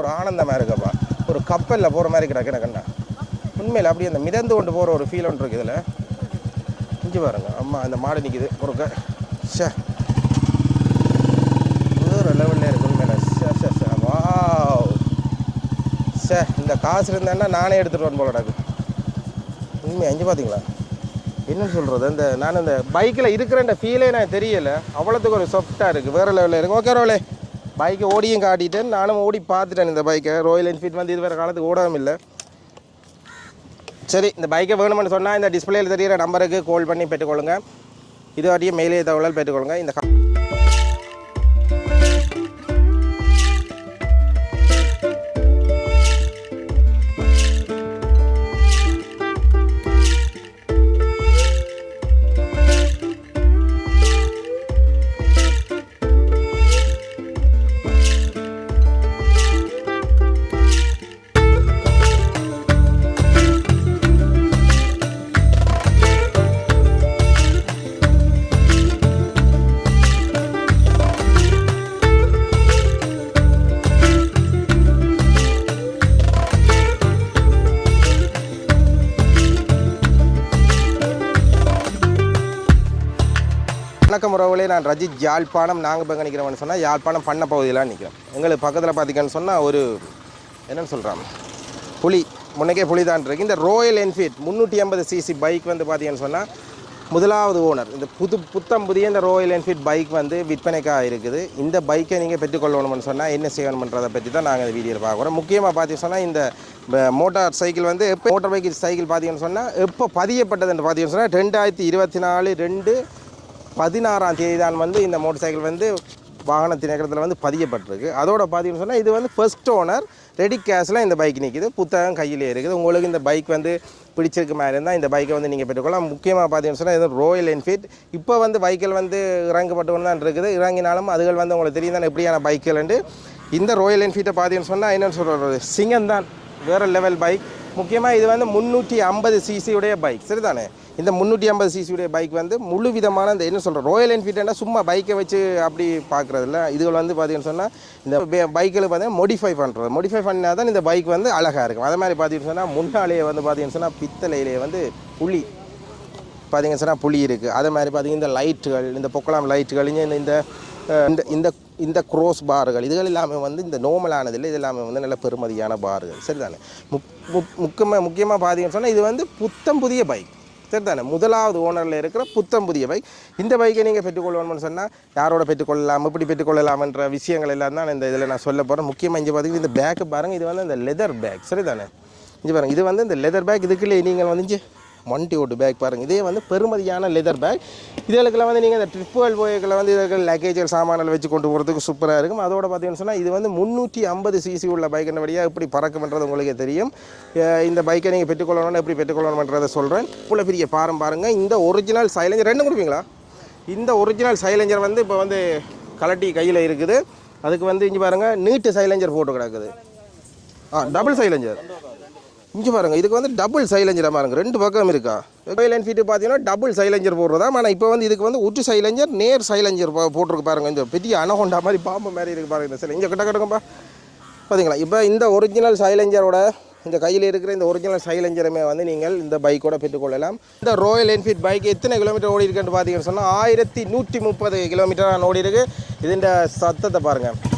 ஒரு ஆனந்தமாக இருக்குப்பா ஒரு கப்பலில் போகிற மாதிரி கிடக்கு எனக்கு உண்மையில் அப்படியே அந்த மிதந்து கொண்டு போகிற ஒரு ஃபீல் ஒன்று இருக்குது இதில். இஞ்சி பாருங்க. அம்மா அந்த மாடு நிற்கிது ஒரு க ஷே வேறு லெவலில் இருக்கு உண்மையில். சே ஷே சே வாவ். சே இந்த காசு இருந்தேன்னா நானே எடுத்துகிட்டு வரேன் போல கிடக்கு உண்மை அஞ்சு பார்த்தீங்களா என்ன சொல்கிறது இந்த நான் இந்த பைக்கில் இருக்கிற ஃபீலே நான் தெரியலை. அவ்வளோத்துக்கு ஒரு சாஃப்டாக இருக்குது வேறு லெவலில் இருக்குது ஓகே ரோலே. பைக்கை ஓடியும் காட்டிட்டேன். நானும் ஓடி பார்த்துட்டேன் இந்த பைக்கை ராயல் என்ஃபீல்ட் வந்து இது வேறு காலத்துக்கு ஓடவும் இல்லை. சரி இந்த பைக்கை வேணும்னு சொன்னால் இந்த டிஸ்பிளேயில் தெரியிற நம்பருக்கு கால் பண்ணி பெற்றுக்கொள்ளுங்க. இது வாட்டியும் மெயிலே தகவலால் பெற்றுக்கொள்ளுங்க. இந்த வணக்கம் உறவுகளே நான் ரஜித் யாழ்ப்பாணம் நாங்கள் இப்போ நிற்கிறோம்னு சொன்னால் யாழ்ப்பாணம் பண்ண பகுதியிலாம் நிற்கிறோம் எங்களுக்கு பக்கத்தில் பார்த்தீங்கன்னு சொன்னால் ஒரு என்னன்னு சொல்கிறாங்க புலி முன்னக்கே புலி தான் இருக்கு. இந்த ராயல் என்ஃபீல்ட் முந்நூற்றி ஐம்பது சிசி பைக் வந்து பார்த்தீங்கன்னு சொன்னால் முதலாவது ஓனர் இந்த புது புத்தம் புதிய இந்த ராயல் என்ஃபீல்ட் பைக் வந்து விற்பனைக்காக இருக்குது. இந்த பைக்கை நீங்கள் பெற்றுக்கொள்ளணும்னு சொன்னால் என்ன செய்யணுன்றதை பற்றி தான் நாங்கள் இந்த வீடியோவில் பார்க்குறோம் முக்கியமாக பார்த்தீங்கன்னு சொன்னால் இந்த மோட்டார் சைக்கிள் வந்து எப்போ மோட்டார் பைக் சைக்கிள் பார்த்தீங்கன்னு சொன்னால் எப்போ பதியப்பட்டதுன்னு பார்த்தீங்கன்னு சொன்னால் ரெண்டாயிரத்தி இருபத்தி நாலு ரெண்டு பதினாறாம் தேதி தான் வந்து இந்த மோட்டர் சைக்கிள் வந்து வாகன திணைக்கிறதுல வந்து பதியப்பட்டிருக்கு. அதோட பார்த்தீங்கன்னு சொன்னால் இது வந்து ஃபர்ஸ்ட் ஓனர் ரெடி கேஷில் இந்த பைக் நிற்கிது புத்தகம் கையிலே இருக்குது. உங்களுக்கு இந்த பைக் வந்து பிடிச்சிருக்கு மாதிரி இருந்தால் இந்த பைக்கை வந்து நீங்கள் பெற்றுக்கொள்ளலாம். முக்கியமாக பார்த்தீங்கன்னு சொன்னால் இது ராயல் என்ஃபீல்ட் இப்போ வந்து பைக்கில் வந்து இறங்கப்பட்டு தான் இருக்குது. இறங்கினாலும் அதுகள் வந்து உங்களுக்கு தெரியும் தான் எப்படியான பைக்குலண்டு இந்த ராயல் என்ஃபீல்ட்டை பார்த்தீங்கன்னு சொன்னால் என்னென்னு சொல்கிறது சிங்கம் தான். வேறு லெவல் பைக் முக்கியமாக இது வந்து முந்நூற்றி ஐம்பது சிசியுடைய பைக் சரிதானே? இந்த முந்நூற்றி ஐம்பது சிசியுடைய பைக் வந்து முழு விதமான இந்த என்ன சொல்கிறோம் ராயல் என்ஃபீல்டுனா சும்மா பைக்கை வச்சு அப்படி பார்க்குறதில்ல. இதுகள் வந்து பார்த்தீங்கன்னு சொன்னால் இந்த பைக்கில் பார்த்தீங்கன்னா மோடிஃபை பண்ணுறது மோடிஃபை பண்ணால் தான் இந்த பைக் வந்து அழகாக இருக்கும். அதே மாதிரி பார்த்தீங்கன்னு சொன்னால் முன்னாலேயே வந்து பார்த்தீங்கன்னு சொன்னால் பித்தளையிலேயே வந்து புளி பார்த்தீங்கன்னு சொன்னால் புளி இருக்குது அதே மாதிரி பார்த்தீங்கன்னா இந்த லைட்டுகள் இந்த பொக்கலாம் லைட்டுகள் இந்த இந்த இந்த இந்த க்ரோஸ் பார்கள் இதுகள் எல்லாமே வந்து இந்த நோமலானது இல்லை. இது எல்லாமே வந்து நல்ல பெருமதியான பார்கள் சரிதானே? முக் முக் முக்கியமாக முக்கியமாக பார்த்தீங்கன்னு சொன்னால் இது வந்து புத்தம் புதிய பைக் சரிதானே? முதலாவது ஓனரில் இருக்கிற புத்தம் புதிய பைக் இந்த பைக்கை நீங்கள் பெற்றுக்கொள்ளணும்னு சொன்னால் யாரோட பெற்றுக்கொள்ளலாம் எப்படி பெற்றுக்கொள்ளலாம்ன்ற விஷயங்கள் எல்லாம் தான் இந்த இதில் நான் சொல்ல போகிறேன் முக்கியமாக இங்கே பார்த்தீங்கன்னா இந்த பேக்கு பாருங்கள் இது வந்து இந்த லெதர் பேக் சரிதானே? இங்கே பாருங்கள் இது வந்து இந்த லெதர் பேக் இதுக்குள்ளே நீங்கள் வந்து மண்டி ஓட்டு பேக் பாருங்கள் இதே வந்து பெருமதியான லெதர் பேக் இதுகளுக்கெல்லாம் வந்து நீங்கள் இந்த ட்ரிப்புகள் போய்களை வந்து இதுக்கு லக்கேஜர் சாமான்கள் வச்சு கொண்டு போகிறதுக்கு சூப்பராக இருக்கும். அதோட பார்த்தீங்கன்னு சொன்னால் இது வந்து முந்நூற்றி ஐம்பது சிசி உள்ள பைக்கினபடியாக எப்படி பறக்கும்ன்றது உங்களுக்கே தெரியும். இந்த பைக்கை நீங்கள் பெற்றுக்கொள்ளணும்னு எப்படி பெற்றுக்கொள்ளணுன்றதை சொல்கிறேன் இவ்வளோ பெரிய பாரம் பாருங்கள் இந்த ஒரிஜினல் சைலஞ்சர் ரெண்டும் கொடுப்பீங்களா? இந்த ஒரிஜினல் சைலஞ்சர் வந்து இப்போ வந்து கலட்டி கையில் இருக்குது. அதுக்கு வந்து இங்கே பாருங்கள் நீட்டு சைலஞ்சர் போட்டு கிடக்குது. ஆ டபுள் சைலஞ்சர் இங்கே பாருங்க இதுக்கு வந்து டபுள் சைலஞ்சராக பாருங்க ரெண்டு பக்கம் இருக்கா? ராயல் என்ஃபீட்டு பார்த்தீங்கன்னா டபுள் சைலஞ்சர் போடுறதா? ஆனால் இப்போ வந்து இதுக்கு வந்து ஒற்று சைலஞ்சர் நேர் சைலஞ்சர் போட்டிருக்கு பாருங்க இந்த பெரிய அனகொண்டா மாதிரி பாம்பு மாதிரி இருக்குது பாருங்கள் இந்த சிலை இங்கே கிட்ட கிடக்கும்பா. பார்த்தீங்களா இப்போ இந்த ஒரிஜினல் சைலஞ்சரோட இந்த கையில் இருக்கிற இந்த ஒரிஜினல் சைலஞ்சருமே வந்து நீங்கள் இந்த பைக்கோட பெற்றுக்கொள்ளலாம். இந்த ராயல் என்ஃபீல்ட் பைக் எத்தனை கிலோமீட்டர் ஓடி இருக்குன்னு பார்த்தீங்கன்னு சொன்னால் ஆயிரத்தி நூற்றி முப்பது கிலோமீட்டர் ஓடி இருக்கு இதுன்ற சத்தத்தை பாருங்கள்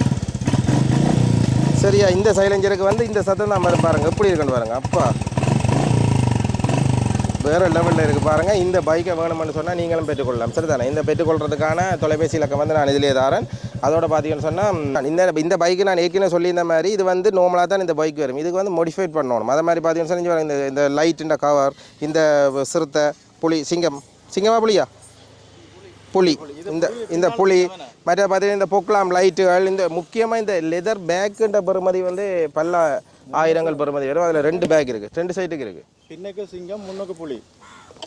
சரியா இந்த சைலஞ்சருக்கு வந்து இந்த சத்தம் தான் மாதிரி பாருங்க. எப்படி இருக்குன்னு பாருங்கள் அப்பா. வேறு லெவலில் இருக்குது பாருங்கள் இந்த பைக்கை வேணும்னு சொன்னால் நீங்களும் பெற்றுக்கொள்ளலாம். சரிதானே? இந்த பெற்றுக்கொள்றதுக்கான தொலைபேசி இலக்கம் வந்து நான் இதிலே தாரேன். அதோட பார்த்தீங்கன்னு சொன்னால் இந்த இந்த பைக்கு நான் ஏற்கனவே சொல்லியிருந்த மாதிரி இது வந்து நார்மலாக தான் இந்த பைக் வரும். இதுக்கு வந்து மோடிஃபைட் பண்ணணும். அதை மாதிரி பார்த்தீங்கன்னு சொன்னால் இந்த இந்த லைட்டுன்ற கவர் இந்த சிறுத்தை புலி சிங்கம். சிங்கமா புலியா? புலி. இந்த இந்த புலி மற்ற பார்த்தீங்கன்னா இந்த பொக்லாம் லைட்டுகள் இந்த முக்கியமாக இந்த லெதர் பேக்குன்ற பெறுமதி வந்து பல ஆயிரங்கள் பெறுமதி வரும். அதில் ரெண்டு பேக் இருக்குது ரெண்டு சைட்டுக்கு இருக்குது பின்னுக்கு சிங்கம் முன்னுக்கு புலி.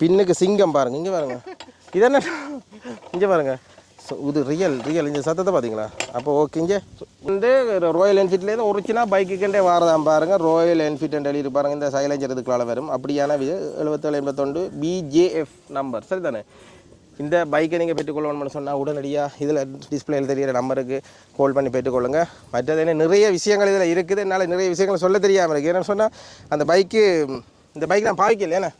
பின்னுக்கு சிங்கம் பாருங்க. இங்கே பாருங்க. இது என்ன இங்கே பாருங்க. So, இது ரியல் ரியல் இந்த சத்தத்தை பார்த்தீங்களா? அப்போ ஓகே இங்கே. வந்து ராயல் என்ஃபீல்ட்லேருந்து ஒரிஜினல் பைக்குக்கண்டே வாரதான் பாருங்க. ராயல் என்ஃபீல்ட் எழுதி பாருங்க. இந்த சைலஞ்சர் இதுக்குள்ள வரும். அப்படியான எழுபத்தேழு எண்பத்தொண்டு பிஜேஎஃப் நம்பர் சரிதானே? இந்த பைக்கை நீங்கள் பெற்றுக்கொள்ளணும்னு சொன்னால் உடனடியாக இதில் டிஸ்பிளேயில் தெரியிற நம்பருக்கு கால் பண்ணி பெற்றுக்கொள்ளுங்க. மற்றது என்ன நிறைய விஷயங்கள் இதில் இருக்குது. என்னால் நிறைய விஷயங்கள் சொல்ல தெரியாமல் இருக்குது என்னென்னு சொன்னால் அந்த பைக்கு இந்த பைக் நான் பாவிக்கல ஏன்னா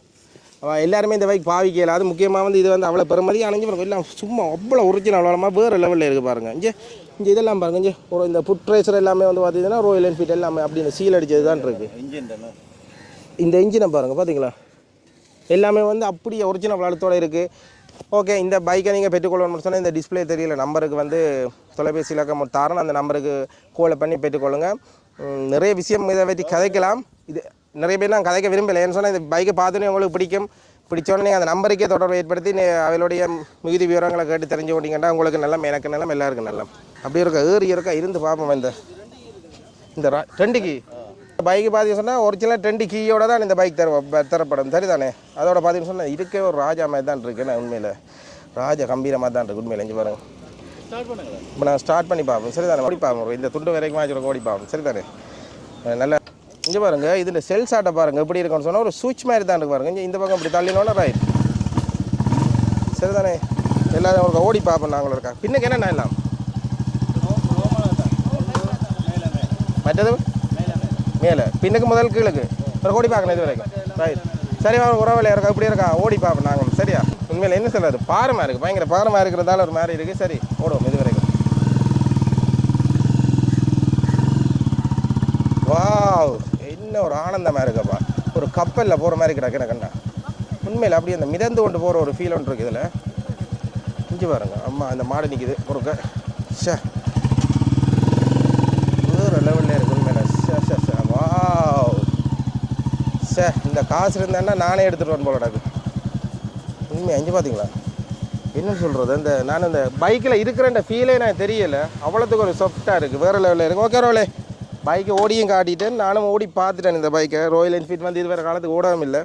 எல்லாருமே இந்த பைக் பாவிக்கல. அது முக்கியமாக வந்து இது வந்து அவ்வளோ பெருமதி அணைஞ்சு எல்லாம் சும்மா அவ்வளோ ஒரிஜினல் அவ்வளோமா வேறு லெவலில் இருக்குது பாருங்கள் இங்கே இங்கே இதெல்லாம் பாருங்க. இங்கே ஒரு இந்த புட் ரேசர் எல்லாமே வந்து பார்த்தீங்கன்னா ரோயல் என்ஃபீல்ட் எல்லாமே அப்படி இந்த சீல் அடித்தது தான் இருக்குது இன்ஜின் இந்த இன்ஜினை பாருங்கள் பார்த்தீங்களா எல்லாமே வந்து அப்படியே ஒரிஜினல் அழுத்தோடு இருக்குது ஓகே இந்த பைக்கை நீங்கள் பெற்றுக்கொள்ளணும்னு சொன்னால் இந்த டிஸ்ப்ளே தெரியல. நம்பருக்கு வந்து தொலைபேசி இலக்கம் தாரணும். அந்த நம்பருக்கு கோலை பண்ணி பெற்றுக்கொள்ளுங்க. நிறைய விஷயம் இதை பற்றி கதைக்கலாம். இது நிறைய பேர் நான் கதைக்க விரும்பலை. ஏன்னு சொன்னால் இந்த பைக்கை பார்த்தோன்னே உங்களுக்கு பிடிக்கும். பிடிச்சோடனே அந்த நம்பருக்கே தொடர்பு ஏற்படுத்தி நீ அவளுடைய மிகுதி விவரங்களை கேட்டு தெரிஞ்சு கொண்டீங்கன்னா உங்களுக்கு நல்லம் எனக்கு நல்லம் எல்லாருக்கும் நல்லம் அப்படி இருக்கா ஏறி இருக்கா இருந்து பார்ப்போம் இந்த இந்த ரா- பைக்கு பார்த்தீங்க சொன்னால் ஒரிஜினல் ரெண்டு கீயோட தான் இந்த பைக் தர தரப்படும். சரிதானே? அதோட பார்த்தீங்கன்னு சொன்னால் இருக்கே ஒரு ராஜா மாதிரி தான் இருக்கு என்ன உண்மையில்? ராஜா கம்பீரமாக தான் இருக்கு உண்மையில் இங்கே பாருங்க. ஸ்டார்ட் பண்ணுங்க இப்போ நான் ஸ்டார்ட் பண்ணி பார்ப்போம். சரிதானே? ஓடி பார்ப்போம் இந்த துண்டு வரைக்கும் வச்சுருக்க ஓடி பார்ப்போம். சரிதானே? நல்ல இங்கே பாருங்க இதில் செல் சாட்டை பாருங்க எப்படி இருக்குன்னு சொன்னால் ஒரு சுவிட்ச் மாதிரி தான் இருக்கு பாருங்க. இங்க இந்த பக்கம் இப்படி தள்ளினோன்னா ரைட் சரிதானே? எல்லாரும் உங்களுக்கு ஓடி பார்ப்போம் நாங்களும் இருக்கா பின்னுக்கு என்னென்ன எல்லாம்? மற்றது? மேலே. பின்னுக்கு முதல் கீழுக்கு. ஒரு ஓடி பார்க்கணும் இது வரைக்கும். ரைட் சரி வாங்க உறவில் இருக்கா இப்படி இருக்கா? ஓடி பார்ப்போம் நாங்கள் சரியா? உண்மையில் என்ன சொல்கிறது பாரமாக இருக்குது பயங்கர பாரமாக இருக்கிறதால ஒரு மாதிரி இருக்குது சரி ஓடுவோம் இது வரைக்கும். வாவ் என்ன ஒரு ஆனந்தமாக இருக்குப்பா. ஒரு கப்பலில் போகிற மாதிரி கிடக்கிற கண்ணா. உண்மையில் அப்படியே அந்த மிதந்து கொண்டு போகிற ஒரு ஃபீல் ஒன்று இருக்குது இதில். இஞ்சி பாருங்க. அம்மா அந்த மாடு நிற்கிது குறுக்க ஷே வேறு லெவலில் இருக்கு உண்மையில ஷே ஷே ஷே வாவ் சே இந்த காசு இருந்தேன்னா நானே எடுத்துகிட்டு வரேன் போலடாது உண்மை அஞ்சு பார்த்தீங்களா என்ன சொல்கிறது இந்த நான் இந்த பைக்கில் இருக்கிற ஃபீலே நான் தெரியலை. அவ்வளோத்துக்கு ஒரு சாஃப்டாக இருக்குது வேறு லெவலில் இருக்குது ஓகே ரோலே பைக்கை ஓடியும் காட்டிட்டேன் நானும் ஓடி பார்த்துட்டேன் இந்த பைக்கை ராயல் என்ஃபீல்ட் வந்து இது வேறு காலத்துக்கு ஓடவும் இல்லை.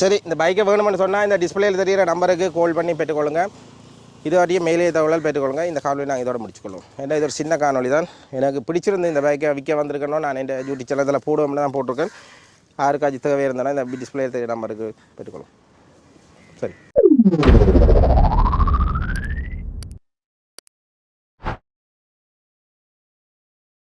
சரி இந்த பைக்கை வேணும்னு சொன்னால் இந்த டிஸ்பிளேயில் தெரியிற நம்பருக்கு கால் பண்ணி பெற்றுக்கொள்ளுங்கள் இது மேலே தகவலால் பெற்றுக்கொள்ளுங்க. இந்த காணொலி நாங்கள் இதோட முடிச்சுக்கொள்வோம். ஏன்னா இது ஒரு சின்ன காணொலி தான். எனக்கு பிடிச்சிருந்து இந்த பைக்கை விற்க வந்திருக்கணும். நான் இந்த யூடியூப் சேனத்தில் போடுவோம்னு தான் போட்டிருக்கேன். யாருக்காச்சும் தேவை இருந்தாலும் இந்த டிஸ்பிளே நம்பருக்கு பெற்றுக்கொள்ளும் சரி.